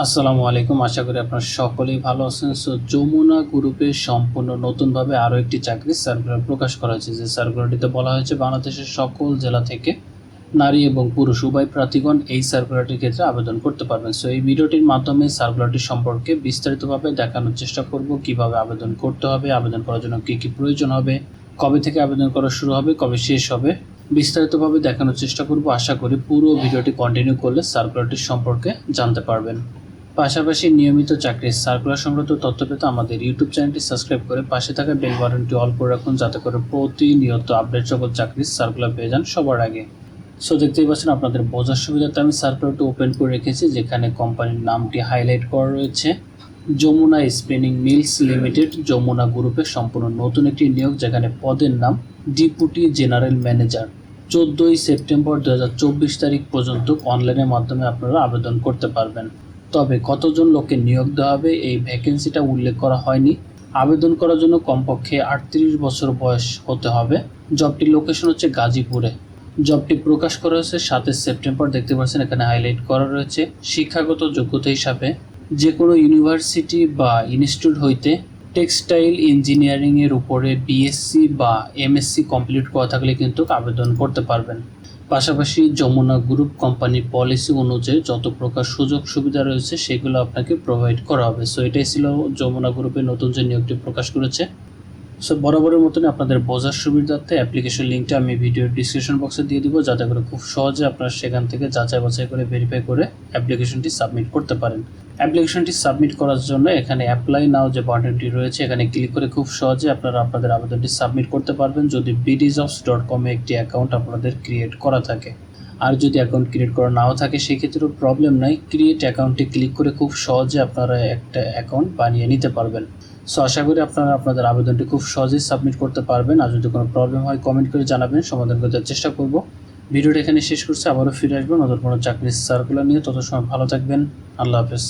আসসালামু আলাইকুম। আশা করি আপনারা সকলেই ভালো আছেন। সো যমুনা গ্রুপে সম্পূর্ণ নতুনভাবে আরও একটি চাকরির সার্কুলার প্রকাশ করা হয়েছে। যে সার্কুলারটিতে বলা হয়েছে, বাংলাদেশের সকল জেলা থেকে নারী এবং পুরুষ, উভয় প্রার্থীগণ এই সার্কুলারটির ক্ষেত্রে আবেদন করতে পারবেন। সো এই ভিডিওটির মাধ্যমে সার্কুলারটি সম্পর্কে বিস্তারিতভাবে দেখানোর চেষ্টা করব। কীভাবে আবেদন করতে হবে, আবেদন করার জন্য কী কী প্রয়োজন হবে, কবে থেকে আবেদন করা শুরু হবে, কবে শেষ হবে, বিস্তারিতভাবে দেখানোর চেষ্টা করব। আশা করি পুরো ভিডিওটি কন্টিনিউ করলে সার্কুলারটি সম্পর্কে জানতে পারবেন। পাশাপাশি নিয়মিত চাকরির সার্কুলার সংক্রান্ত তথ্য পেতে আমাদের ইউটিউব চ্যানেলটি সাবস্ক্রাইব করে পাশে থাকা বেল বাটনটি অল করে রাখুন যাতে করে প্রতিনিয়ত আপডেট সকল চাকরির সার্কুলার পেয়ে যান সবার আগে। সো দেখতেই পাচ্ছেন আপনাদের বোঝার সুবিধাতে আমি সার্কুলারটি ওপেন করে রেখেছি, যেখানে কোম্পানির নামটি হাইলাইট করা রয়েছে। Jamuna spinning mills limited Jamuna গ্রুপের সম্পূর্ণ নতুন একটি নিয়োগ, যেখানে পদের নাম ডিপুটি জেনারেল ম্যানেজার চোদ্দোই সেপ্টেম্বর দু হাজার চব্বিশ তারিখ পর্যন্ত অনলাইনের মাধ্যমে আপনারা আবেদন করতে পারবেন। তবে কতজন লোককে নিয়োগ দেওয়া হবে এই ভ্যাকেন্সিটা উল্লেখ করা হয়নি। আবেদন করার জন্য কমপক্ষে আটত্রিশ বছর বয়স হতে হবে। জবটির লোকেশন হচ্ছে গাজীপুরে। জবটি প্রকাশ করা হয়েছে সাতই সেপ্টেম্বর। দেখতে পাচ্ছেন এখানে হাইলাইট করা রয়েছে শিক্ষাগত যোগ্যতা হিসাবে। যে কোনো ইউনিভার্সিটি বা ইনস্টিটিউট হইতে টেক্সটাইল ইঞ্জিনিয়ারিং এর উপরে বিএসসি বা এমএসসি কমপ্লিট করা থাকলে কিন্তু আবেদন করতে পারবেন। পাশাপাশি যমুনা গ্রুপ কোম্পানির পলিসি অনুযায়ী যত প্রকার সুযোগ সুবিধা রয়েছে, সেগুলো আপনাকে প্রোভাইড করা হবে। সো এটাই ছিল যমুনা গ্রুপে নতুন যে নিয়োগটি প্রকাশ করেছে। সো বরাবরের মতনই আপনাদের বোঝার সুবিধার্থে অ্যাপ্লিকেশন লিঙ্কটা আমি ভিডিওর ডিসক্রিপশন বক্সে দিয়ে দিব, যাতে করে খুব সহজে আপনারা সেখান থেকে যাচাই বাছাই করে ভেরিফাই করে অ্যাপ্লিকেশনটি সাবমিট করতে পারেন। অ্যাপ্লিকেশনটি সাবমিট করার জন্য এখানে অ্যাপ্লাই নাও যে বাটনটি রয়েছে, এখানে ক্লিক করে খুব সহজে আপনারা আপনাদের আবেদনটি সাবমিট করতে পারবেন যদি বিডিজবস ডট কমে একটি অ্যাকাউন্ট আপনাদের ক্রিয়েট করা থাকে। আর যদি অ্যাকাউন্ট ক্রিয়েট করা নাও থাকে সেক্ষেত্রেও প্রবলেম নাই। ক্রিয়েট অ্যাকাউন্টে ক্লিক করে খুব সহজে আপনারা একটা অ্যাকাউন্ট বানিয়ে নিতে পারবেন। সো আশা করি আপনারা আপনাদের আবেদনটি খুব সহজেই সাবমিট করতে পারবেন। আর যদি কোনো প্রবলেম হয় কমেন্ট করে জানাবেন, সমাধান করতে চেষ্টা করব। ভিডিওটা এখানে শেষ করছে, আবারও ফিরে আসব নতুন কোনো চাকরির সার্কুলার নিয়ে। তত সময় ভালো থাকবেন। আল্লাহ হাফেজ।